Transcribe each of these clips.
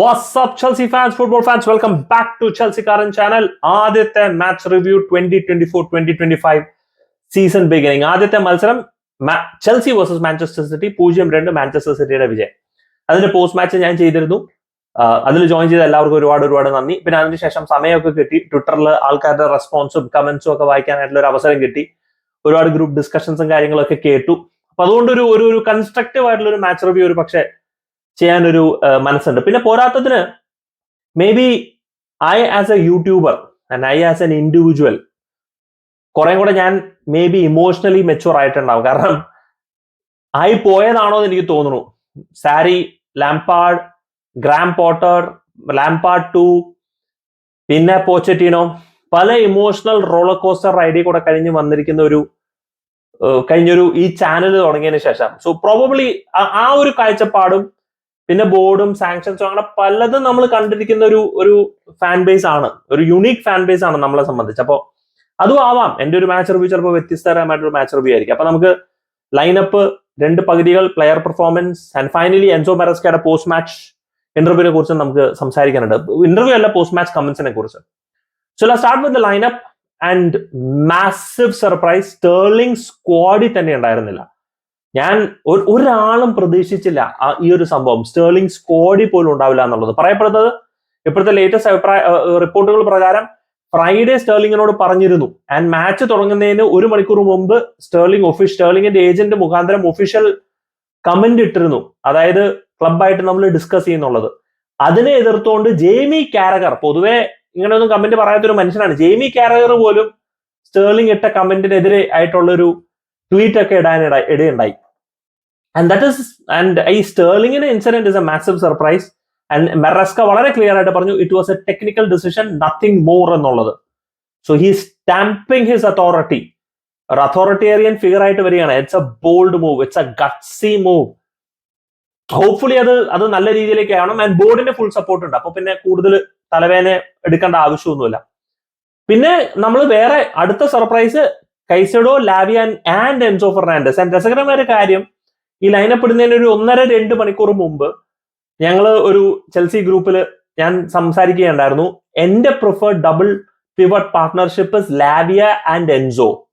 WhatsApp Chelsea fans football fans welcome back to Chelsea കാരൻ channel ആദ്യത്തെ match review twenty twenty four twenty twenty five season beginning ആദ്യത്തെ മത്സരം Chelsea versus Manchester city പൂജ്യം രണ്ട് Manchester സിറ്റിയുടെ വിജയം. അതിന്റെ post match ഞാൻ ചെയ്തിരുന്നു. അതിൽ ജോയിൻ ചെയ്ത എല്ലാവർക്കും ഒരുപാട് ഒരുപാട് നന്ദി. പിന്നെ അതിനുശേഷം സമയമൊക്കെ കിട്ടി. ട്വിറ്ററിൽ ആൾക്കാരുടെ റെസ്പോൺസും കമന്റ്സും ഒക്കെ വായിക്കാനായിട്ടുള്ള ഒരു അവസരം കിട്ടി. ഒരുപാട് ഗ്രൂപ്പ് ഡിസ്കഷൻസും കാര്യങ്ങളൊക്കെ കേട്ടു. അപ്പൊ അതുകൊണ്ട് ഒരു ഒരു കൺസ്ട്രക്റ്റീവ് ആയിട്ടുള്ള ഒരു മാച്ച് റിവ്യൂ ഒരു പക്ഷേ ചെയ്യാനൊരു മനസ്സുണ്ട്. പിന്നെ പോരാത്തതിന് may be I as a YouTuber and I as an individual കുറെ കൂടെ ഞാൻ മേ ബി ഇമോഷണലി മെച്ചുവർ ആയിട്ടുണ്ടാവും. കാരണം ആയി പോയതാണോ എന്ന് എനിക്ക് തോന്നുന്നു. Sarri Lampard Graham Potter Lampard two പിന്നെ പോച്ചറ്റീനോ പല ഇമോഷണൽ റോളർ കോസ്റ്റർ റൈഡിൽ കൂടെ കഴിഞ്ഞ് വന്നിരിക്കുന്ന ഒരു കഴിഞ്ഞൊരു ഈ ചാനൽ തുടങ്ങിയതിന് ശേഷം. സോ പ്രോബബ്ലി ആ ഒരു കാഴ്ചപ്പാടും പിന്നെ ബോർഡും സാങ്ഷൻസും അങ്ങനെ പലതും നമ്മൾ കണ്ടിരിക്കുന്ന ഒരു ഒരു ഫാൻ ബേസ് ആണ്. ഒരു യുണീക് ഫാൻ ബേസ് ആണ് നമ്മളെ സംബന്ധിച്ച്. അപ്പോൾ അതും ആവാം. എന്റെ ഒരു മാച്ച് റിവ്യൂ ചിലപ്പോൾ വ്യത്യസ്തകരമായിട്ടൊരു മാച്ച് റിവ്യൂ ആയിരിക്കും. അപ്പൊ നമുക്ക് ലൈനപ്പ് രണ്ട് പകുതികൾ player performance and finally Enzo മെറസ്കയുടെ post match ഇന്റർവ്യൂവിനെ കുറിച്ച് നമുക്ക് സംസാരിക്കാനുണ്ട്. ഇന്റർവ്യൂ അല്ല പോസ്റ്റ് മാച്ച് കമന്റ്സിനെ കുറിച്ച്. So start with lineup and massive surprise Sterling സ്ക്വാഡിൽ തന്നെ ഉണ്ടായിരുന്നില്ല. ഞാൻ ഒരാളും പ്രതീക്ഷിച്ചില്ല ഈ ഒരു സംഭവം. സ്റ്റേർലിംഗ് സ്കോഡി പോലും ഉണ്ടാവില്ല എന്നുള്ളത്. പറയപ്പെടുന്നത് ഇപ്പോഴത്തെ ലേറ്റസ്റ്റ് അഭിപ്രായ റിപ്പോർട്ടുകൾ പ്രകാരം ഫ്രൈഡേ സ്റ്റേർലിങ്ങിനോട് പറഞ്ഞിരുന്നു. ആൻഡ് മാച്ച് തുടങ്ങുന്നതിന് ഒരു മണിക്കൂർ മുമ്പ് സ്റ്റേർലിംഗ് ഒഫീഷ്യൽ സ്റ്റേർലിംഗിന്റെ ഏജന്റ് മുഖാന്തരം ഒഫീഷ്യൽ കമന്റ് ഇട്ടിരുന്നു. അതായത് ക്ലബായിട്ട് നമ്മൾ ഡിസ്കസ് ചെയ്യുന്നുള്ളത്. അതിനെ എതിർത്തുകൊണ്ട് ജെയ്മി കാരകർ പൊതുവെ ഇങ്ങനെയൊന്നും കമന്റ് പറയാത്തൊരു മനുഷ്യനാണ്. ജെയ്മി കാരകർ പോലും സ്റ്റേർലിംഗ് ഇട്ട കമന്റിനെതിരെ ആയിട്ടുള്ള ഒരു ട്വീറ്റ് ഒക്കെ ഇടാൻ ഇട- ഇടയുണ്ടായി. ആൻഡ് ദാറ്റ് ഇസ് ആൻഡ് ഈ സ്റ്റേർലിംഗിന്റെ incident is a massive surprise and Maresca വളരെ ക്ലിയർ ആയിട്ട് പറഞ്ഞു it was a technical decision nothing more എന്നുള്ളത്. So he stamping his authority ഒരു അതോറിറ്റേറിയൻ ഫിഗർ ആയിട്ട് വരികയാണ്. It's a bold move it's a gutsy move hopefully അത് അത് നല്ല രീതിയിലേക്ക് ആവണം. ആൻഡ് ബോർഡിന്റെ ഫുൾ സപ്പോർട്ട് ഉണ്ട്. അപ്പൊ പിന്നെ കൂടുതൽ തലവേന എടുക്കേണ്ട ആവശ്യമൊന്നുമില്ല. പിന്നെ നമ്മൾ വേറെ അടുത്ത surprise Caicedo Lavia and Enzo Fernandez. And രസകരമായ കാര്യം ഈ ലൈനപ്പ് ഇടുന്നതിന് ഒരു ഒന്നര രണ്ട് മണിക്കൂർ മുമ്പ് ഞങ്ങൾ ഒരു ചെൽസി ഗ്രൂപ്പിൽ ഞാൻ സംസാരിക്കുകയുണ്ടായിരുന്നു. എന്റെ preferred double pivot partnership Lavia and Enzo.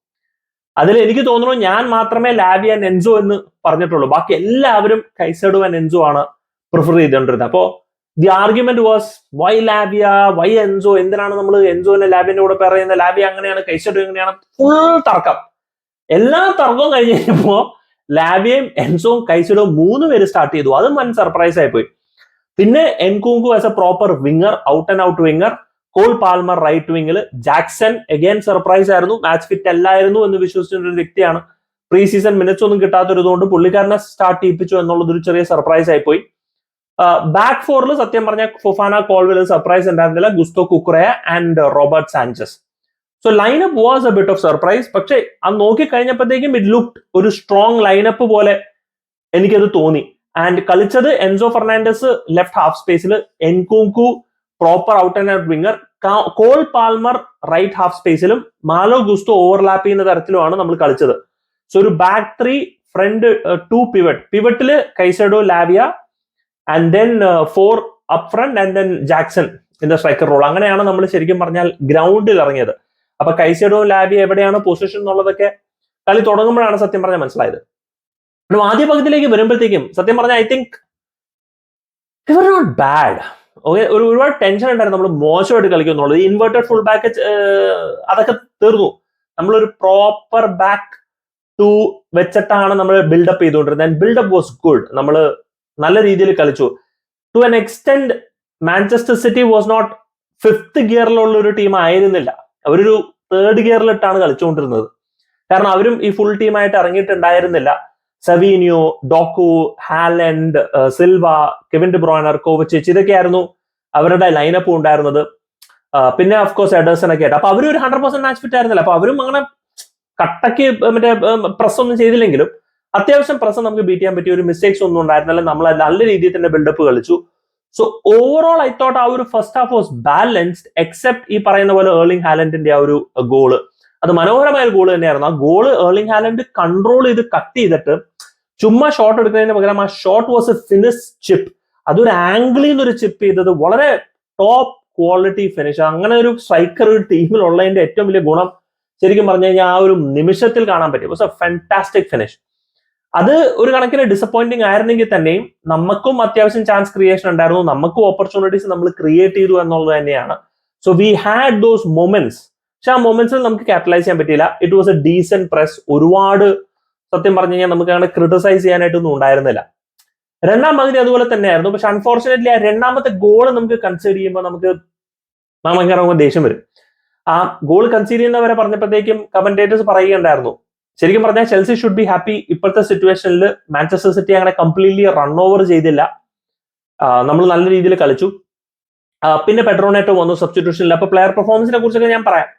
അതിൽ എനിക്ക് തോന്നുന്നു ഞാൻ മാത്രമേ ലാവിയ ആൻഡ് എൻസോ എന്ന് പറഞ്ഞിട്ടുള്ളൂ. ബാക്കി എല്ലാവരും കൈസഡോ ആൻഡ് എൻസോ ആണ് പ്രിഫർ ചെയ്തുകൊണ്ടിരുന്നത്. അപ്പോ the argument was why Lavia why Enzo എന്തിനാണ് നമ്മൾ എൻസോനെ ലാബിന്റെ കൂടെ പറയുന്നത് ലാബിയ അങ്ങനെയാണ് കൈസെട്ടും എങ്ങനെയാണ് ഫുൾ തർക്കം. എല്ലാ തർക്കവും കഴിഞ്ഞ് കഴിഞ്ഞപ്പോ ലാബിയയും എൻസോവും കൈസെടും മൂന്ന് പേര് സ്റ്റാർട്ട് ചെയ്തു. അതും വൻ സർപ്രൈസ് ആയി പോയി. പിന്നെ Nkunku as a proper winger out and out winger Cole Palmer right വിങ്ങിൽ Jackson again surprise ആയിരുന്നു. മാച്ച് ഫിറ്റ് അല്ലായിരുന്നു എന്ന് വിശ്വസിച്ചിരുന്ന ഒരു വ്യക്തിയാണ്. പ്രീ സീസൺ മിനിറ്റ്സ് ഒന്നും കിട്ടാത്തതുകൊണ്ട് പുള്ളിക്കാരനെ സ്റ്റാർട്ട് ചെയ്യിപ്പിച്ചു എന്നുള്ളത് ഒരു ചെറിയ സർപ്രൈസ് ആയി പോയി. ബാക്ക് ഫോറിൽ സത്യം പറഞ്ഞ ഫൊഫാന കോൾവിൽ സർപ്രൈസ് ഉണ്ടായിരുന്നില്ല. Gusto Cucurella and Robert Sanchez. So lineup was a bit of surprise പക്ഷേ അത് നോക്കി കഴിഞ്ഞപ്പോഴത്തേക്കും ഇറ്റ് ലുക്ക് ഒരു സ്ട്രോങ് ലൈനപ്പ് പോലെ എനിക്കത് തോന്നി. ആൻഡ് കളിച്ചത് എൻസോ ഫെർണാൻഡസ് ലെഫ്റ്റ് ഹാഫ് സ്പേസിൽ Nkunku proper out and out winger Cole Palmer right half സ്പേസിലും Malo Gusto overlap ചെയ്യുന്ന തരത്തിലുമാണ് നമ്മൾ കളിച്ചത്. സോ ഒരു back three front two pivot പിവറ്റിൽ Caicedo Lavia and then four up front and then Jackson in the striker role അങ്ങനെയാണ് നമ്മൾ ശരിക്കും പറഞ്ഞാൽ ഗ്രൗണ്ടിൽ ഇറങ്ങിയത്. അപ്പൊ കൈസെഡോ ലാബി എവിടെയാണ് പൊസിഷൻ എന്നുള്ളതൊക്കെ കളി തുടങ്ങുമ്പോഴാണ് സത്യം പറഞ്ഞാൽ മനസ്സിലായത്. ആദ്യ പകുതിയിലേക്ക് വരുമ്പോഴത്തേക്കും സത്യം പറഞ്ഞാൽ ഐ തിങ്ക് ഇവർ നോട്ട് ബാഡ് ഓക്കെ ഒരു ഒരുപാട് ടെൻഷൻ ഉണ്ടായിരുന്നു. നമ്മൾ മോശമായിട്ട് കളിക്കുന്നുള്ളത് ഇൻവേർട്ടഡ് ഫുൾ ബാക്ക് അതൊക്കെ തീർന്നു. നമ്മളൊരു പ്രോപ്പർ ബാക്ക് ടു വെച്ചിട്ടാണ് നമ്മൾ ബിൽഡപ്പ് ചെയ്തുകൊണ്ടിരുന്നത്. ബിൽഡപ്പ് വാസ് ഗുഡ് നമ്മൾ നല്ല രീതിയിൽ കളിച്ചു. To an extent Manchester City was not fifth ഗിയറിലുള്ള ഒരു ടീം ആയിരുന്നില്ല. അവരൊരു തേർഡ് ഗിയറിലിട്ടാണ് കളിച്ചുകൊണ്ടിരുന്നത്. കാരണം അവരും ഈ ഫുൾ ടീമായിട്ട് ഇറങ്ങിയിട്ടുണ്ടായിരുന്നില്ല. Savinho Doku Haaland Silva Kevin Bruyne Kovacic ഇതൊക്കെയായിരുന്നു അവരുടെ ലൈനപ്പ് ഉണ്ടായിരുന്നത്. പിന്നെ ഓഫ് കോഴ്സ് എഡേഴ്സൺ ഒക്കെ ആയിട്ട്. അപ്പൊ അവരും ഒരു ഹൺഡ്രഡ് പെർസെന്റ് മാച്ച് ഫിറ്റ് ആയിരുന്നില്ല. അപ്പൊ അവരും അങ്ങനെ കട്ടയ്ക്ക് മറ്റേ പ്രസ് ഒന്നും ചെയ്തില്ലെങ്കിലും അത്യാവശ്യം പ്രസം നമുക്ക് ബീറ്റ് ചെയ്യാൻ പറ്റിയ ഒരു മിസ്റ്റേക്സ് ഒന്നും ഉണ്ടായിരുന്നില്ല. നമ്മൾ നല്ല രീതിയിൽ തന്നെ ബിൽഡപ്പ് കളിച്ചു. സോ ഓവറോൾ ഐ തോട്ട് ആ ഒരു first half was balanced except ഈ പറയുന്ന പോലെ ഏർലിംഗ് ഹാലൻഡിന്റെ ആ ഒരു ഗോൾ അത് മനോഹരമായ ഒരു ഗോൾ തന്നെയായിരുന്നു. ആ ഗോൾ ഏർലിംഗ് ഹാലൻഡ് കൺട്രോൾ ചെയ്ത് കട്ട് ചെയ്തിട്ട് ചുമ്മാ ഷോട്ട് എടുക്കുന്നതിന് പകരം ആ shot was a finish chip അതൊരു ആംഗിളിൽ നിന്ന് ഒരു ചിപ്പ് ചെയ്തത് വളരെ ടോപ്പ് ക്വാളിറ്റി ഫിനിഷ് അങ്ങനെ ഒരു സ്ട്രൈക്കർ ടീമിൽ ഉള്ളതിന്റെ ഏറ്റവും വലിയ ഗുണം ശരിക്കും പറഞ്ഞു കഴിഞ്ഞാൽ ആ ഒരു നിമിഷത്തിൽ കാണാൻ പറ്റും. എ ഫാന്റാസ്റ്റിക് ഫിനിഷ് അത് ഒരു കണക്കിന് ഡിസപ്പോയിന്റിങ് ആയിരുന്നെങ്കിൽ തന്നെയും നമുക്കും അത്യാവശ്യം ചാൻസ് ക്രിയേഷൻ ഉണ്ടായിരുന്നു. നമുക്കും ഓപ്പർച്യൂണിറ്റീസ് നമ്മൾ ക്രിയേറ്റ് ചെയ്തു എന്നുള്ളത് തന്നെയാണ്. So we had those moments പക്ഷെ ആ മൊമെന്റ്സിൽ നമുക്ക് ക്യാപിറ്റലൈസ് ചെയ്യാൻ പറ്റിയില്ല. It was a decent press ഒരുപാട് സത്യം പറഞ്ഞു കഴിഞ്ഞാൽ നമുക്ക് അങ്ങനെ ക്രിട്ടിസൈസ് ചെയ്യാനായിട്ടൊന്നും ഉണ്ടായിരുന്നില്ല. രണ്ടാം പകുതി അതുപോലെ തന്നെയായിരുന്നു. പക്ഷെ അൺഫോർച്ചുനേറ്റ്ലി ആ രണ്ടാമത്തെ ഗോൾ നമുക്ക് കൺസിഡർ ചെയ്യുമ്പോൾ നമുക്ക് ഭയങ്കര ദേഷ്യം വരും. ആ ഗോൾ കൺസീഡ് ചെയ്യുന്നവരെ പറഞ്ഞപ്പോഴത്തേക്കും കമന്റേറ്റേഴ്സ് പറയുകയുണ്ടായിരുന്നു. ശരിക്കും പറഞ്ഞാൽ ചെൽസി ഷുഡ് ബി ഹാപ്പി ഇപ്പോഴത്തെ സിറ്റുവേഷനിൽ മാഞ്ചസ്റ്റർ സിറ്റി അങ്ങനെ കംപ്ലീറ്റ്ലി റൺ ഓവർ ചെയ്തില്ല. നമ്മൾ നല്ല രീതിയിൽ കളിച്ചു. പിന്നെ പെട്രോണേറ്റോ വന്നു സബ്സ്റ്റിറ്റ്യൂഷനിൽ അപ്പൊ പ്ലെയർ പെർഫോമൻസിനെ കുറിച്ചൊക്കെ ഞാൻ പറയാം.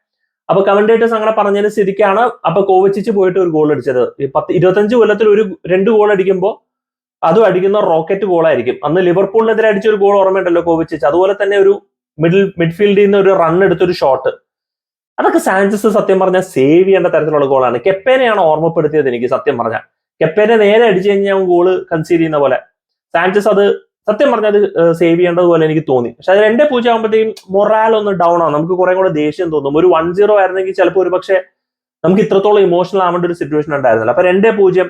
അപ്പൊ കമന്റേറ്റേഴ്സ് അങ്ങനെ പറഞ്ഞതിന് സ്ഥിതിക്കാണ് അപ്പൊ കോവച്ചിച്ച് പോയിട്ട് ഒരു ഗോൾ അടിച്ചത്. പത്ത് ഇരുപത്തഞ്ച് കൊല്ലത്തിൽ ഒരു രണ്ട് ഗോൾ അടിക്കുമ്പോൾ അതും അടിക്കുന്ന റോക്കറ്റ് ഗോൾ ആയിരിക്കും. അന്ന് ലിവർപൂളിനെതിരെ അടിച്ച ഒരു ഗോൾ ഓർമ്മയുണ്ടല്ലോ കോവച്ചിച്ച് അതുപോലെ തന്നെ ഒരു മിഡിൽ മിഡ്ഫീൽഡിൽ നിന്ന് ഒരു റൺ എടുത്തൊരു ഷോട്ട് അതൊക്കെ സാഞ്ചസ് സത്യം പറഞ്ഞാൽ സേവ് ചെയ്യേണ്ട തരത്തിലുള്ള ഗോളാണ് കെപ്പേനെയാണ് ഓർമ്മപ്പെടുത്തിയത് എനിക്ക് സത്യം പറഞ്ഞാൽ. കെപ്പേനെ നേരെ അടിച്ചു കഴിഞ്ഞാൽ ഗോൾ കൺസീഡ് ചെയ്യുന്ന പോലെ. സാഞ്ചസ് അത് സത്യം പറഞ്ഞാൽ അത് സേവ് ചെയ്യേണ്ടതുപോലെ എനിക്ക് തോന്നി. പക്ഷെ അത് രണ്ടേ പൂജ്യം ആകുമ്പോഴത്തേക്കും മൊറാൽ ഒന്ന് ഡൗൺ ആണ് നമുക്ക് കുറെ കൂടെ ദേഷ്യം തോന്നും. ഒരു വൺ സീറോ ആയിരുന്നെങ്കിൽ ചിലപ്പോൾ ഒരു പക്ഷേ നമുക്ക് ഇത്രത്തോളം ഇമോഷണൽ ആവേണ്ട ഒരു സിറ്റുവേഷൻ ഉണ്ടായിരുന്നില്ല. അപ്പൊ രണ്ടേ പൂജ്യം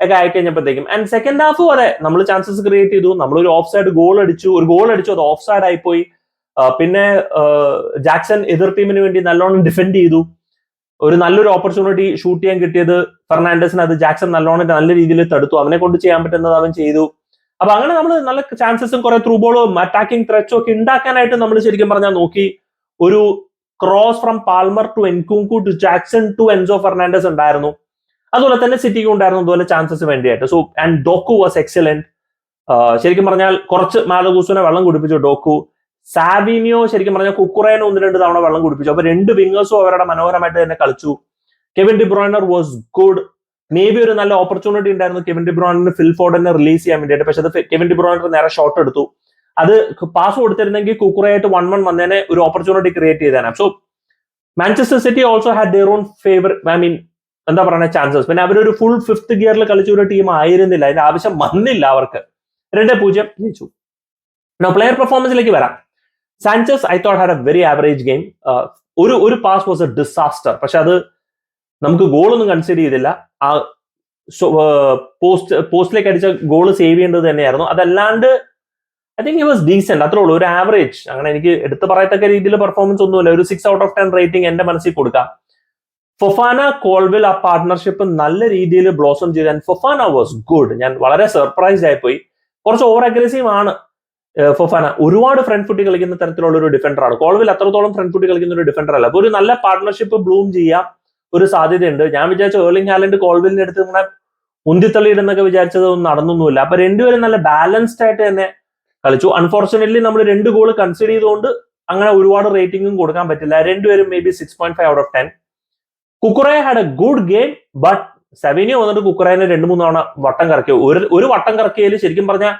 ഒക്കെ ആയിക്കഴിഞ്ഞപ്പോഴത്തേക്കും ആൻഡ് സെക്കൻഡ് ഹാഫ് അതെ നമ്മൾ ചാൻസസ് ക്രിയേറ്റ് ചെയ്തു. നമ്മൾ ഒരു ഓഫ് സൈഡ് ഗോൾ അടിച്ചു. ഒരു ഗോൾ അടിച്ചു അത് ഓഫ് സൈഡ് ആയിപ്പോയി. പിന്നെ ജാക്സൺ എതിർ ടീമിന് വേണ്ടി നല്ലോണം ഡിഫെൻഡ് ചെയ്തു. ഒരു നല്ലൊരു ഓപ്പർച്യൂണിറ്റി ഷൂട്ട് ചെയ്യാൻ കിട്ടിയത് ഫെർണാണ്ടസിന്. അത് ജാക്സൺ നല്ലോണം നല്ല രീതിയിൽ തടുത്തു. അവനെ കൊണ്ട് ചെയ്യാൻ പറ്റുന്നത് അവൻ ചെയ്തു. അപ്പൊ അങ്ങനെ നമ്മൾ നല്ല ചാൻസസും കുറെ ത്രൂ ബോളും അറ്റാക്കിംഗ് ത്രെച്ചും ഒക്കെ ഉണ്ടാക്കാനായിട്ട് നമ്മൾ ശരിക്കും പറഞ്ഞാൽ നോക്കി ഒരു cross from Palmer to Nkunku to Jackson to Enzo Fernandez ഉണ്ടായിരുന്നു. അതുപോലെ തന്നെ സിറ്റിക്കും ഉണ്ടായിരുന്നു അതുപോലെ chances വേണ്ടിയായിട്ട്. So and Doku was excellent ശരിക്കും പറഞ്ഞാൽ കുറച്ച് മാലഗൂസിനെ വെള്ളം കുടിപ്പിച്ചു. ഡോക്കു സാബിനിയോ ശരിക്കും പറഞ്ഞാൽ കുക്കുറേനെ ഒന്ന് രണ്ട് തവണ വെള്ളം കുടിപ്പിച്ചു. അപ്പൊ രണ്ട് വിങ്ങേഴ്സും അവരുടെ മനോഹരമായിട്ട് തന്നെ കളിച്ചു. Kevin De Bruyne was good may be ഒരു നല്ല ഓപ്പർച്യൂണിറ്റി ഉണ്ടായിരുന്നു കെവിൻ ഡിബ്രോയിനറിന് ഫിൽ ഫോർഡിനെ റിലീസ് ചെയ്യാൻ വേണ്ടിയിട്ട്. പക്ഷെ അത് കെവിൻ ഡിബ്രോയിനർ നേരെ ഷോട്ട് എടുത്തു. അത് പാസ് കൊടുത്തിരുന്നെങ്കിൽ കുക്കുറയായിട്ട് വൺ വൺ വന്നതിനെ ഒരു opportunity create ചെയ്തേനെ. So Manchester City also had their own favour I mean എന്താ പറയുക ചാൻസസ് പിന്നെ അവരൊരു ഫുൾ ഫിഫ്ത് ഗിയറിൽ കളിച്ച ഒരു ടീം ആയിരുന്നില്ല. അതിന്റെ ആവശ്യം വന്നില്ല അവർക്ക്. രണ്ട് പൂജ്യം ജയിച്ചു. പ്ലെയർ പെർഫോമൻസിലേക്ക് വരാം. Sanchez I thought had a very average game ഒരു ഒരു പാസ് വാസ് എ ഡിസാസ്റ്റർ പക്ഷെ അത് നമുക്ക് ഗോളൊന്നും കൺസിഡർ ചെയ്തില്ല. ആ പോസ്റ്റ് പോസ്റ്റിലേക്ക് അടിച്ച ഗോൾ സേവ് ചെയ്യേണ്ടത് തന്നെയായിരുന്നു. അതല്ലാണ്ട് ഐ തിങ്ക് വാസ് ഡീസെന്റ് അത്രേ ഉള്ളൂ. ഒരു ആവറേജ് അങ്ങനെ എനിക്ക് എടുത്തു പറയത്തക്ക രീതിയിൽ പെർഫോമൻസ് ഒന്നുമില്ല. ഒരു six out of ten rating എന്റെ മനസ്സിൽ കൊടുക്കാം. ഫൊഫാന കോൾവിൽ ആ പാർട്ട്ണർഷിപ്പ് നല്ല രീതിയിൽ ബ്ലോസം ചെയ്തു. ഫൊഫാന വാസ് ഗുഡ് ഞാൻ വളരെ സർപ്രൈസ്ഡ് ആയിപ്പോയി കുറച്ച് ഓവർ അഗ്രസീവ് ആണ്. ഫൊഫാന ഒരുപാട് ഫ്രണ്ട് ഫുട്ടി കളിക്കുന്ന തരത്തിലുള്ള ഒരു ഡിഫൻഡർ ആണ്. കോൾവിൽ അത്രത്തോളം ഫ്രണ്ട് ഫുട്ടി കളിക്കുന്ന ഒരു ഡിഫൻഡർ അല്ല. അപ്പൊ ഒരു നല്ല പാർട്ണർഷിപ്പ് ബ്ലൂം ചെയ്യാം ഒരു സാധ്യതയുണ്ട്. ഞാൻ വിചാരിച്ച ഏർലിംഗ് ഹാലൻഡ് കോൾവിലിന്റെ അടുത്ത് ഇങ്ങനെ ഉന്തിത്തള്ളിയിടുന്നൊക്കെ വിചാരിച്ചത് ഒന്നും നടന്നൊന്നുമില്ല. അപ്പൊ രണ്ടുപേരും നല്ല ബാലൻസ്ഡ് ആയിട്ട് തന്നെ കളിച്ചു. അൺഫോർച്ചുനേറ്റ്ലി നമ്മൾ രണ്ട് ഗോൾ കൺസിഡർ ചെയ്തുകൊണ്ട് അങ്ങനെ ഒരുപാട് റേറ്റിംഗും കൊടുക്കാൻ പറ്റില്ല. രണ്ടുപേരും may be six point five out of ten Cucurella had a good game but Savinho വന്നിട്ട് കുക്കുറേനെ രണ്ട് മൂന്ന് തവണ വട്ടം കറക്കി. ഒരു ഒരു വട്ടം കറക്കിയതിൽ ശരിക്കും പറഞ്ഞാൽ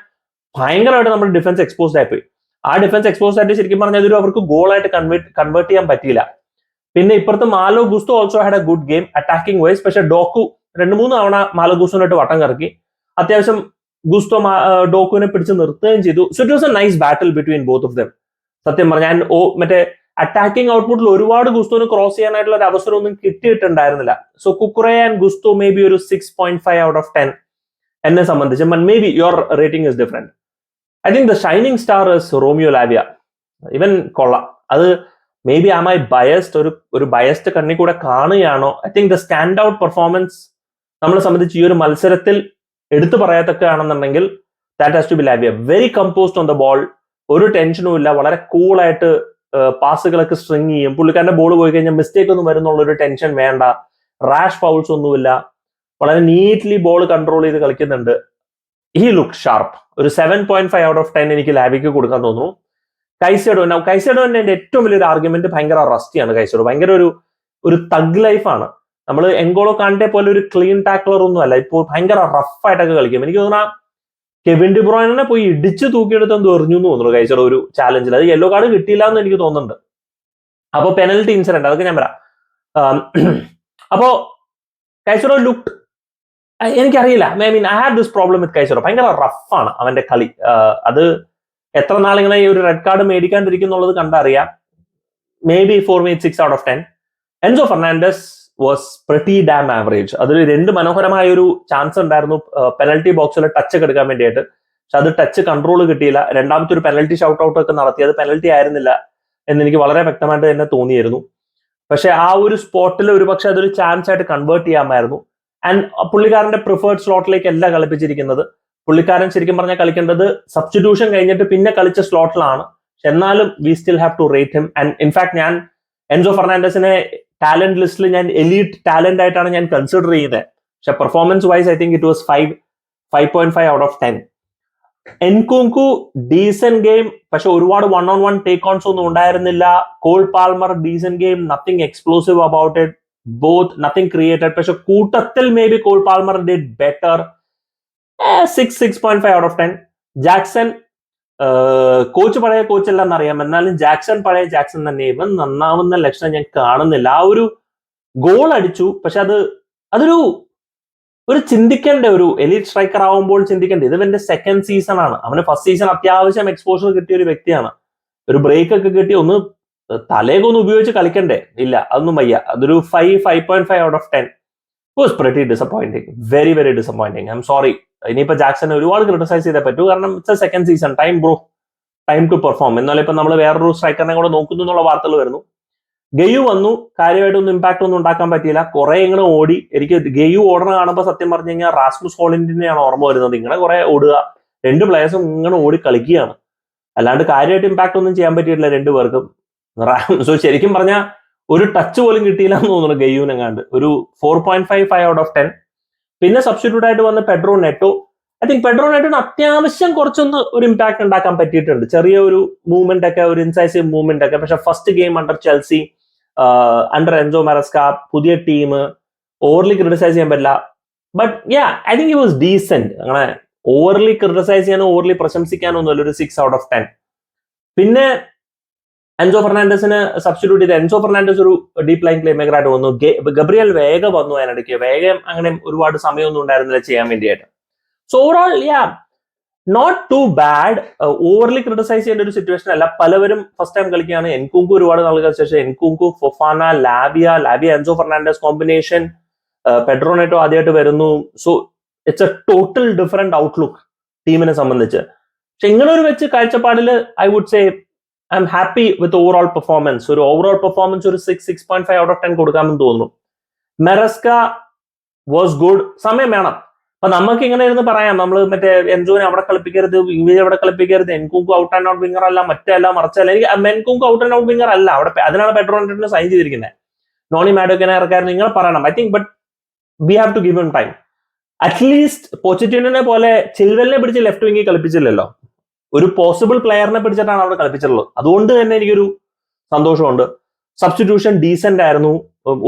ഭയങ്കരമായിട്ട് നമ്മുടെ ഡിഫൻസ് എക്സ്പോസ്ഡ് ആയിപ്പോയി. ആ ഡിഫൻസ് എക്സ്പോസ്ഡ് ആയിട്ട് ശരിക്കും പറഞ്ഞാൽ ഇതൊരു അവർക്ക് ഗോളായിട്ട് കൺവേർട്ട് കൺവേർട്ട് ചെയ്യാൻ പറ്റിയില്ല. പിന്നെ ഇപ്പുറത്ത് Malo Gusto also had a good game attacking wise പക്ഷെ ഡോക്കു രണ്ട് മൂന്ന് തവണ മാലോ ഗുസ്തോനായിട്ട് വട്ടം കറക്കി. അത്യാവശ്യം ഗുസ്തോ ഡോക്കുവിനെ പിടിച്ച് നിർത്തുകയും ചെയ്തു. So it was a nice battle between both of them സത്യം പറഞ്ഞാൽ ഞാൻ ഓ മറ്റേ അറ്റാക്കിംഗ് ഔട്ട്പുട്ടിൽ ഒരുപാട് ഗുസ്തോന് ക്രോസ് ചെയ്യാനായിട്ടുള്ള ഒരു അവസരമൊന്നും കിട്ടിയിട്ടുണ്ടായിരുന്നില്ല. So Cucurella and Gusto may be ഒരു six point five out of ten എന്നെ സംബന്ധിച്ച് may be your rating is different I think the shining star is Romeo Lavia ഇവൻ കൊള്ളാം. അത് may be am I biased ഒരു ഒരു biased കണ്ണി കൂടെ കാണുകയാണോ? I think the stand out performance നമ്മളെ സംബന്ധിച്ച് ഈ ഒരു മത്സരത്തിൽ എടുത്തു പറയത്തക്കാണെന്നുണ്ടെങ്കിൽ that has to be Lavia very composed on the ball ഒരു ടെൻഷനും ഇല്ല. വളരെ കൂളായിട്ട് പാസുകളൊക്കെ സ്ട്രിങ് ചെയ്യും. പുള്ളിക്കാരന്റെ ബോൾ പോയി കഴിഞ്ഞാൽ മിസ്റ്റേക്ക് ഒന്നും വരുന്നുള്ള ഒരു ടെൻഷൻ വേണ്ട. റാഷ് ഫൗൾസ് ഒന്നുമില്ല. വളരെ നീറ്റ്ലി ബോൾ കൺട്രോൾ ചെയ്ത് കളിക്കുന്നുണ്ട്. ഈ ലുക്ക് ഷാർപ്പ് ഒരു seven point five out of ten എനിക്ക് ലാബിക്ക് കൊടുക്കാൻ തോന്നുന്നു. കൈസഡോ കൈസഡോന്റെ എന്റെ ഏറ്റവും വലിയൊരു ആർഗ്യുമെന്റ് ഭയങ്കര റസ്റ്റിയാണ് കൈസഡോ. ഭയങ്കര ഒരു ഒരു തഗ് ലൈഫാണ് നമ്മൾ എങ്കോളോ കാണ്ടെ പോലെ ഒരു ക്ലീൻ ടാക്ലർ ഒന്നും അല്ല. ഇപ്പോൾ ഭയങ്കര റഫ് ആയിട്ടൊക്കെ കളിക്കും. എനിക്ക് തോന്നുന്ന കെവിൻ ഡിബ്രോയിനെ പോയി ഇടിച്ച് തൂക്കിയെടുത്ത് എന്തോ എറിഞ്ഞു എന്ന് തോന്നുന്നു കൈസഡോ ഒരു ചാലഞ്ചിൽ അത് യെല്ലോ കാർഡ് കിട്ടിയില്ല എന്ന് എനിക്ക് തോന്നുന്നുണ്ട്. അപ്പൊ പെനൽറ്റി ഇൻസിഡന്റ് അതൊക്കെ ഞാൻ വരാം. അപ്പോ കൈസഡോ ലുക്ക് എനിക്കറിയില്ല. I mean I had this problem with Caicedo ഭയങ്കര റഫാണ് അവന്റെ കളി. അത് എത്ര നാളിങ്ങനെ ഈ ഒരു റെഡ് കാർഡ് മേടിക്കാണ്ടിരിക്കും എന്നുള്ളത് കണ്ടറിയാം. May be for me it six out of ten Enzo Fernandez was pretty damn average അതിൽ രണ്ട് മനോഹരമായ ഒരു ചാൻസ് ഉണ്ടായിരുന്നു പെനൽറ്റി ബോക്സിൽ ടച്ച് ഒക്കെ എടുക്കാൻ വേണ്ടിയിട്ട്. പക്ഷെ അത് ടച്ച് കൺട്രോൾ കിട്ടിയില്ല. രണ്ടാമത്തെ ഒരു പെനൽറ്റി ഷൗട്ട് ഔട്ട് ഒക്കെ നടത്തി. അത് പെനൽറ്റി ആയിരുന്നില്ല എന്ന് എനിക്ക് വളരെ വ്യക്തമായിട്ട് തന്നെ തോന്നിയിരുന്നു. പക്ഷെ ആ ഒരു സ്പോട്ടിൽ ഒരു പക്ഷെ അതൊരു ചാൻസ് ആയിട്ട് കൺവേർട്ട് ചെയ്യാമായിരുന്നു. ആൻഡ് പുള്ളിക്കാരന്റെ പ്രിഫേർഡ് സ്ലോട്ടിലേക്ക് അല്ല കളിപ്പിച്ചിരിക്കുന്നത്. പുള്ളിക്കാരൻ ശരിക്കും പറഞ്ഞാൽ കളിക്കേണ്ടത് സബ്സ്റ്റിറ്റ്യൂഷൻ കഴിഞ്ഞിട്ട് പിന്നെ കളിച്ച സ്ലോട്ടിലാണ് എന്നാലും we still have to rate him and in fact ഞാൻ എൻസോ ഫെർണാണ്ടസിനെ ടാലന്റ് ലിസ്റ്റിൽ ഞാൻ എലീറ്റ് ടാലന്റ് ആയിട്ടാണ് ഞാൻ കൺസിഡർ ചെയ്തത് പക്ഷെ performance wise I think it was five five point five out of ten Nkunku decent game പക്ഷെ ഒരുപാട് one on one take ons ഒന്നും ഉണ്ടായിരുന്നില്ല. Cole Palmer decent game nothing explosive about it both nothing created പക്ഷെ കൂട്ടത്തിൽ may be Cole Palmer did better six six point five out of ten Jackson coach പഴയ coach അല്ലെന്ന് അറിയാം. എന്നാലും Jackson പഴയ Jackson തന്നെ. ഇവൻ നന്നാവുന്ന ലക്ഷണം ഞാൻ കാണുന്നില്ല. ആ ഒരു ഗോൾ അടിച്ചു. പക്ഷെ അത് അതൊരു ഒരു ചിന്തിക്കേണ്ട ഒരു എലീറ്റ് സ്ട്രൈക്കർ ആവുമ്പോൾ ചിന്തിക്കേണ്ട. ഇത് ഇവന്റെ സെക്കൻഡ് സീസൺ ആണ്. അവന് ഫസ്റ്റ് സീസൺ അത്യാവശ്യം എക്സ്പോഷർ കിട്ടിയ ഒരു വ്യക്തിയാണ്. ഒരു ബ്രേക്ക് ഒക്കെ കിട്ടി. ഒന്ന് തലേക്ക് ഒന്ന് ഉപയോഗിച്ച് കളിക്കണ്ടേ? ഇല്ല അതൊന്നും വയ്യ. അതൊരു five five point five out of ten was pretty disappointing very very disappointing I am sorry ഇനിയിപ്പോ ജാക്സനെ ഒരുപാട് ക്രിട്ടിസൈസ് ചെയ്തേ പറ്റൂ. കാരണം it's second season time bro time to perform എന്നാലും ഇപ്പൊ നമ്മൾ വേറൊരു സ്ട്രൈക്കറിനെ കൂടെ നോക്കുന്നു എന്നുള്ള വാർത്തകൾ വരുന്നു. ഗെയു വന്നു. കാര്യമായിട്ടൊന്നും ഇമ്പാക്ട് ഒന്നും ഉണ്ടാക്കാൻ പറ്റിയില്ല. കുറെ ഇങ്ങനെ ഓടി. എനിക്ക് ഗെയു ഓടണ കാണുമ്പോൾ സത്യം പറഞ്ഞു കഴിഞ്ഞാൽ റാസ്മുസ് ഹോളിന്റെയാണ് ഓർമ്മ വരുന്നത്. ഇങ്ങനെ കുറെ ഓടുക. രണ്ട് പ്ലേയേഴ്സും ഇങ്ങനെ ഓടി കളിക്കുകയാണ്. അല്ലാണ്ട് കാര്യമായിട്ട് ഇമ്പാക്ട് ഒന്നും ചെയ്യാൻ പറ്റിയിട്ടില്ല രണ്ടു പേർക്കും. സോ ശരിക്കും പറഞ്ഞാൽ ഒരു ടച്ച് പോലും കിട്ടിയില്ല എന്ന് തോന്നുന്നു ഗെയ്യൂനെങ്ങാണ്ട്. ഒരു four point five five out of ten പിന്നെ സബ്സ്റ്റിറ്റ്യൂട്ട് ആയിട്ട് വന്ന Pedro Neto. I think Pedro നെറ്റോന് അത്യാവശ്യം കുറച്ചൊന്ന് ഒരു ഇമ്പാക്ട് ഉണ്ടാക്കാൻ പറ്റിയിട്ടുണ്ട്. ചെറിയ ഒരു മൂവ്മെന്റ് ഒക്കെ ഒരു ഇൻസൈസീവ് മൂവ്മെന്റ് ഒക്കെ. പക്ഷെ first game under Chelsea under Enzo Maresca പുതിയ ടീം ഓവർലി ക്രിട്ടിസൈസ് ചെയ്യാൻ പറ്റില്ല. But yeah I think it was decent അങ്ങനെ ഓവർലി ക്രിട്ടിസൈസ് ചെയ്യാനോ ഓവർലി പ്രശംസിക്കാനോ ഒന്നുമല്ല ഒരു സിക്സ് ഔട്ട് ഓഫ് ടെൻ പിന്നെ എൻസോ ഫെർണാണ്ടസിന് സബ്സ്റ്റിറ്റ്യൂട്ട് ചെയ്ത് എൻസോ ഫെർണാണ്ടസ് ഒരു ഡീപ് ലൈൻ ആയിട്ട് വന്നു. ഗബ്രിയൽ വേഗ വന്നു അതിനിടയ്ക്ക്. വേഗം അങ്ങനെ ഒരുപാട് സമയമൊന്നും ഉണ്ടായിരുന്നില്ല ചെയ്യാൻ വേണ്ടിയായിട്ട് so overall yeah not too bad overly criticise ചെയ്യേണ്ട ഒരു സിറ്റുവേഷൻ അല്ല. പലവരും ഫസ്റ്റ് ടൈം കളിക്കുകയാണ്. എൻകുങ്കു ഒരുപാട് നാൾ ശേഷം Nkunku Fofana Lavia Lavia Enzo Fernandez combination പെട്രോണേറ്റോ ആദ്യമായിട്ട് വരുന്നു. So it's a total different outlook ടീമിനെ സംബന്ധിച്ച്. പക്ഷെ ഇങ്ങനെ ഒരു വെച്ച് കാഴ്ചപ്പാടിൽ I would say I am happy with overall performance ഒരു ഓവറോൾ പെർഫോമൻസ് ഒരു six six point five out of ten കൊടുക്കാമെന്ന് തോന്നുന്നു. മെറസ്ക വാസ് ഗുഡ് സമയം വേണം. അപ്പൊ നമുക്ക് ഇങ്ങനെ ഇരുന്ന് പറയാം. നമ്മൾ മറ്റേ എൻജോനെ അവിടെ കളിപ്പിക്കരുത് ഇംഗ്ലീഷ് അവിടെ കളിപ്പിക്കരുത് Nkunku out and out winger അല്ല മറ്റല്ല മറിച്ചല്ല എനിക്ക് മെൻകുങ്കു ഔട്ട് ആൻഡ് ഔട്ട് വിങ്ങർ അല്ല. അവിടെ അതിനാണ് പെട്രോളിന് സൈൻ ചെയ്തിരിക്കുന്നത് നോണി മാഡോക്കിനെ ഇറക്കാൻ നിങ്ങൾ പറയണം. I think but we have to give em time at least പോസിറ്റീവിനെ പോലെ ചിൽവലിനെ പിടിച്ച് ലെഫ്റ്റ് വിങ്ങി കളിപ്പിച്ചില്ലല്ലോ. ഒരു പോസിബിൾ പ്ലെയറിനെ പിടിച്ചിട്ടാണ് അവിടെ കളിപ്പിച്ചിട്ടുള്ളത്. അതുകൊണ്ട് തന്നെ എനിക്കൊരു സന്തോഷമുണ്ട്. സബ്സ്റ്റിറ്റ്യൂഷൻ ഡീസെന്റ് ആയിരുന്നു.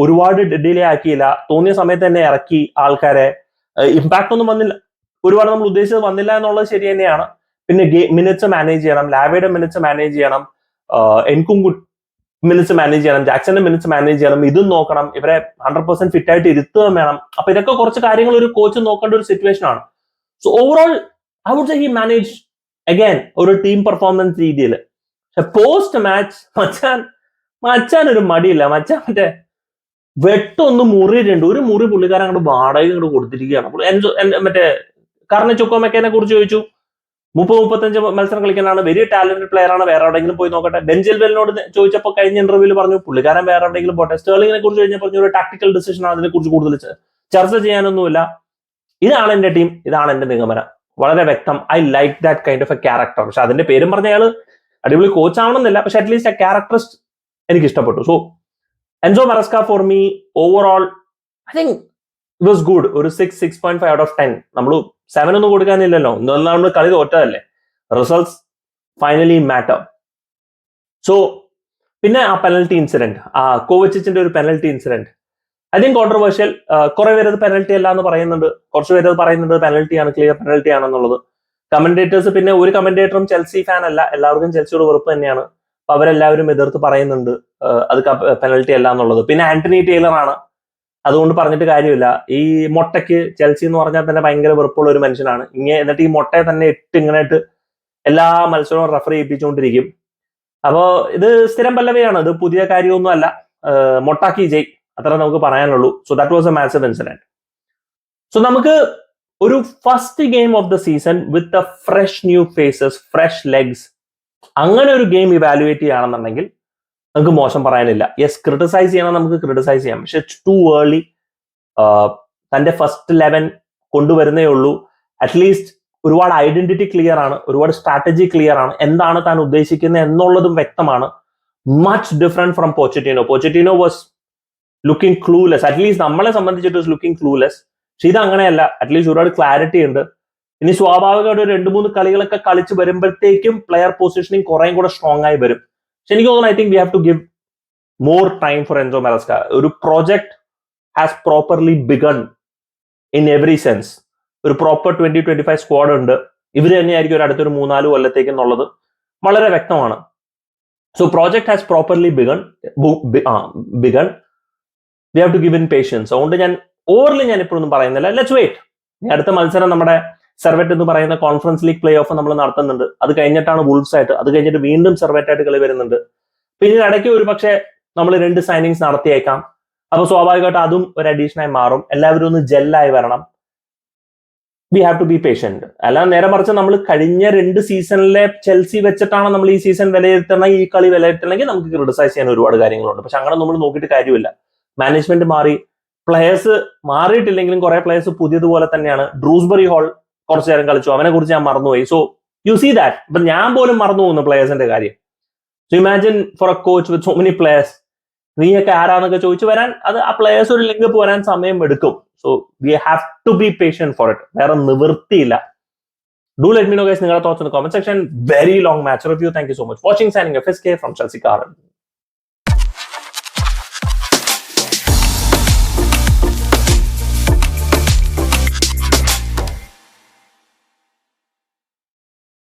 ഒരുപാട് ഡിലേ ആക്കിയില്ല. തോന്നിയ സമയത്ത് തന്നെ ഇറക്കി ആൾക്കാരെ. ഇമ്പാക്ട് ഒന്നും വന്നില്ല. ഒരുപാട് നമ്മൾ ഉദ്ദേശിച്ചത് വന്നില്ല എന്നുള്ളത് ശരി തന്നെയാണ്. പിന്നെ മിനിറ്റ്സ് മാനേജ് ചെയ്യണം. ലാവയുടെ മിനിറ്റ്സ് മാനേജ് ചെയ്യണം. എനിക്കും മിനിറ്റ്സ് മാനേജ് ചെയ്യണം. ജാക്സന്റെ മിനിറ്റ്സ് മാനേജ് ചെയ്യണം. ഇതും നോക്കണം. ഇവരെ ഹൺഡ്രഡ് പെർസെന്റ് ഫിറ്റ് ആയിട്ട് ഇരുത്തുകയും വേണം. അപ്പൊ ഇതൊക്കെ കുറച്ച് കാര്യങ്ങൾ ഒരു കോച്ച് നോക്കേണ്ട ഒരു സിറ്റുവേഷൻ ആണ്. So overall I would say he manage again ഒരു ടീം പെർഫോമൻസ് രീതിയിൽ പക്ഷെ പോസ്റ്റ് മാച്ച് മച്ചാൻ മച്ചാൻ ഒരു മടിയില്ല. മച്ചാൻ മറ്റേ വെട്ടൊന്ന് മുറിയിട്ടുണ്ട്. ഒരു മുറി പുള്ളിക്കാരൻ അങ്ങോട്ട് വാടക ഇങ്ങോട്ട് കൊടുത്തിരിക്കുകയാണ്. മറ്റേ കാരണം ചുക്കോമക്കേനെ കുറിച്ച് ചോദിച്ചു. മുപ്പത് മുപ്പത്തഞ്ച് മത്സരം കളിക്കാനാണ്. വെരി ടാലന്റഡ് പ്ലെയർ ആണ്. വേറെ എവിടെയെങ്കിലും പോയി നോക്കട്ടെ. ബെഞ്ചിൽ വെല്ലിനോട് ചോദിച്ചപ്പോൾ കഴിഞ്ഞ ഇന്റർവ്യൂവിൽ പറഞ്ഞു പുള്ളിക്കാരൻ വേറെ എവിടെയെങ്കിലും പോട്ടെ. സ്റ്റേർലിങ്ങിനെ കുറിച്ച് കഴിഞ്ഞാൽ പറഞ്ഞു ഒരു ടാക്ടിക്കൽ ഡിസിഷൻ ആണ് അതിനെ കുറിച്ച് കൂടുതൽ ചർച്ച ചെയ്യാനൊന്നുമില്ല. ഇതാണ് എന്റെ ടീം ഇതാണ് എന്റെ നിഗമനം. വളരെ വ്യക്തം I like that kind of a character. പക്ഷെ അതിന്റെ പേരും പറഞ്ഞ അയാൾ അടിപൊളി കോച്ച് ആവണമെന്നില്ല പക്ഷെ അറ്റ്ലീസ്റ്റ് ആ ക്യാരക്ടറിസ്റ്റ് എനിക്ക് ഇഷ്ടപ്പെട്ടു so Enzo Maresca for me overall I think it was good ഒരു six six point five out of ten നമ്മൾ സെവൻ ഒന്നും കൊടുക്കാനില്ലല്ലോ ഇന്നൊന്നും നമ്മൾ കളി തോറ്റതല്ലേ? റിസൾട്ട്സ് ഫൈനലി മാറ്റർ സോ പിന്നെ ആ പെനൽറ്റി ഇൻസിഡന്റ് ആ കോവച്ചിന്റെ ഒരു പെനൽറ്റി ഇൻസിഡന്റ് തിങ്ക് കോൺട്രവേഴ്ഷ്യൽ കുറെ പേര് പെനൽറ്റി അല്ല എന്ന് പറയുന്നുണ്ട്. കുറച്ച് പേര് അത് പറയുന്നത് പെനൽറ്റി ആണ് ക്ലിയർ പെനൽറ്റി ആണെന്നുള്ളത് കമന്റേറ്റേഴ്സ് പിന്നെ ഒരു കമന്റേറ്ററും ചെൽസി ഫാൻ അല്ല. എല്ലാവർക്കും ചെൽസിയോട് വെറുപ്പ് തന്നെയാണ്. അപ്പൊ അവരെല്ലാവരും എതിർത്ത് പറയുന്നുണ്ട് അത് പെനൽറ്റി അല്ല എന്നുള്ളത്. പിന്നെ ആന്റണി ടൈലർ ആണ്. അതുകൊണ്ട് പറഞ്ഞിട്ട് കാര്യമില്ല. ഈ മൊട്ടയ്ക്ക് ചെൽസി എന്ന് പറഞ്ഞാൽ തന്നെ ഭയങ്കര വെറുപ്പുള്ള ഒരു മനുഷ്യനാണ്. ഇങ്ങനെ എന്നിട്ട് ഈ മൊട്ടയെ തന്നെ ഇട്ട് ഇങ്ങനെയിട്ട് എല്ലാ മത്സരവും റെഫർ ചെയ്യിപ്പിച്ചുകൊണ്ടിരിക്കും അപ്പോ ഇത് സ്ഥിരം പല്ലവയാണ്. ഇത് പുതിയ കാര്യമൊന്നും അല്ല മൊട്ടാക്കി ജയ്. അത്ര നമുക്ക് പറയാനുള്ളൂ. So that was a massive incident so നമുക്ക് ഒരു first game of the season with a fresh new faces fresh legs അങ്ങനെ ഒരു ഗെയിം ഇവാലുവേറ്റ് ചെയ്യുകയാണെന്നുണ്ടെങ്കിൽ നമുക്ക് മോശം പറയാനില്ല. യെസ് ക്രിട്ടിസൈസ് ചെയ്യണം നമുക്ക് ക്രിട്ടിസൈസ് ചെയ്യാം. പക്ഷെ ടു ഏർലി തന്റെ ഫസ്റ്റ് ലെവൻ കൊണ്ടുവരുന്നേ ഉള്ളൂ. അറ്റ്ലീസ്റ്റ് ഒരുപാട് ഐഡന്റിറ്റി ക്ലിയർ ആണ് ഒരുപാട് സ്ട്രാറ്റജി ക്ലിയർ ആണ്. എന്താണ് താൻ ഉദ്ദേശിക്കുന്നത് എന്നുള്ളതും വ്യക്തമാണ്. Much different from Pochettino Pochettino was looking clueless at least നമ്മളെ സംബന്ധിച്ചിട്ട് ലുക്കിംഗ് ക്ലൂലെസ് പക്ഷെ ഇത് അങ്ങനെയല്ല അറ്റ്ലീസ്റ്റ് ഒരുപാട് ക്ലാരിറ്റി ഉണ്ട്. ഇനി സ്വാഭാവികമായിട്ട് ഒരു രണ്ട് മൂന്ന് കളികളൊക്കെ കളിച്ച് വരുമ്പോഴത്തേക്കും പ്ലെയർ പൊസിഷനിങ് കുറേയും കൂടെ സ്ട്രോങ് ആയി വരും. പക്ഷെ എനിക്ക് തോന്നുന്നു I think we have to give more time for Enzo Maresca ഒരു project has properly begun in every sense ഒരു proper twenty twenty five squad ഉണ്ട്. ഇവർ തന്നെയായിരിക്കും ഒരു അടുത്തൊരു മൂന്നാൽ കൊല്ലത്തേക്ക് എന്നുള്ളത് വളരെ വ്യക്തമാണ്. So project has properly begun begun we have to give in patience അതുകൊണ്ട് ഞാൻ ഓവറിൽ ഞാൻ ഇപ്പോഴൊന്നും പറയുന്നില്ല. ലെറ്റ്സ് വെയിറ്റ് അടുത്ത മത്സരം നമ്മുടെ സെർവെറ്റ് എന്ന് പറയുന്ന കോൺഫറൻസ് ലീഗ് പ്ലേ ഓഫ് നമ്മൾ നടത്തുന്നുണ്ട്. അത് കഴിഞ്ഞിട്ടാണ് വുൾഫ്സ് ആയിട്ട്. അത് കഴിഞ്ഞിട്ട് വീണ്ടും സെർവെറ്റ് ആയിട്ട് കളി വരുന്നുണ്ട്. പിന്നെ ഇടയ്ക്ക് ഒരു പക്ഷേ നമ്മൾ രണ്ട് സൈനിങ്സ് നടത്തിയേക്കാം. അപ്പൊ സ്വാഭാവികമായിട്ട് അതും ഒരു അഡീഷനായി മാറും. എല്ലാവരും ഒന്ന് ജെല്ലായി വരണം. We have to be patient അല്ല നേരെ മറിച്ച് നമ്മൾ കഴിഞ്ഞ രണ്ട് സീസണിലെ ചെൽസി വെച്ചിട്ടാണ് നമ്മൾ ഈ സീസൺ വിലയിരുത്തണമെങ്കിൽ ഈ കളി വിലയിരുത്തണമെങ്കിൽ നമുക്ക് ക്രിട്ടിസൈസ് ചെയ്യാൻ ഒരുപാട് കാര്യങ്ങളുണ്ട്. പക്ഷെ അങ്ങനെ നമ്മൾ നോക്കിയിട്ട് കാര്യമില്ല. മാനേജ്മെന്റ് മാറി. പ്ലേയേഴ്സ് മാറിയിട്ടില്ലെങ്കിലും കുറെ പ്ലേയേഴ്സ് പുതിയതുപോലെ തന്നെയാണ്. ഡ്രൂസ്ബറി ഹോൾ കുറച്ചു നേരം കളിച്ചു. അവനെ കുറിച്ച് ഞാൻ മറന്നുപോയി. സോ യു സീ ദാറ്റ് ഇപ്പൊ ഞാൻ പോലും മറന്നു പോകുന്നു പ്ലേയേഴ്സിന്റെ കാര്യം. So imagine for a coach with so many players നീയൊക്കെ ആരാന്നൊക്കെ ചോദിച്ചു വരാൻ അത് ആ പ്ലേയേഴ്സ് ഒരു ലിങ്ക് പോരാൻ സമയം എടുക്കും. So we have to be patient for it വേറെ നിവൃത്തിയില്ല. Do let me know guys നിങ്ങളുടെ thoughts in comment section very long match review thank you so much watching signing F S K from Chelsea